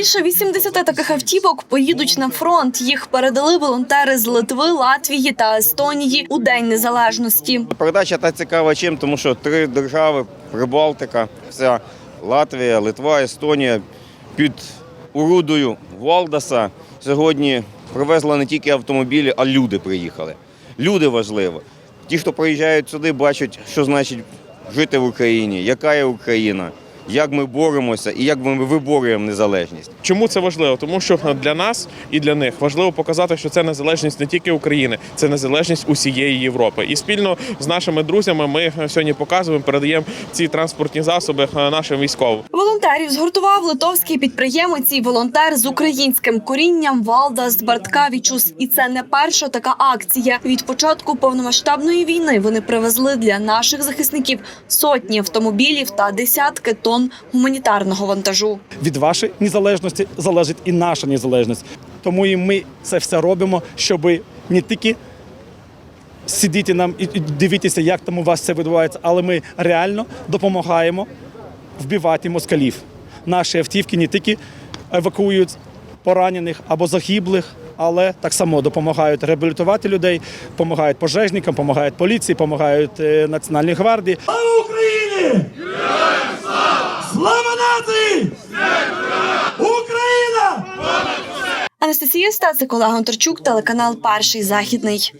Більше 80 таких автівок поїдуть на фронт. Їх передали волонтери з Литви, Латвії та Естонії у День Незалежності. Передача та цікава чим, тому що три держави Прибалтика, вся Латвія, Литва, Естонія під урудою Валдаса сьогодні привезли не тільки автомобілі, а люди приїхали. Люди важливо. Ті, хто приїжджають сюди, бачать, що значить жити в Україні, яка є Україна, як ми боремося і як ми виборюємо незалежність. Чому це важливо? Тому що для нас і для них важливо показати, що це незалежність не тільки України, це незалежність усієї Європи. І спільно з нашими друзями ми сьогодні показуємо, передаємо ці транспортні засоби е, нашим військовим. Волонтерів згуртував литовський підприємець і волонтер з українським корінням Валдас Барткавічус. І це не перша така акція. Від початку повномасштабної війни вони привезли для наших захисників сотні автомобілів та десятки тонн гуманітарного вантажу. від вашої незалежності залежить і наша незалежність. Тому і ми це все робимо, щоб не тільки сидіти нам і і дивитися, як там у вас це відбувається, але ми реально допомагаємо вбивати москалів. Наші автівки не тільки евакуюють поранених або загиблих, але так само допомагають реабілітувати людей, допомагають пожежникам, допомагають поліції, допомагають е, Національній гвардії. Слава Україні! Слава нації! Україна! Анастасія Стацик, Олег Гонтарчук, телеканал Перший західний.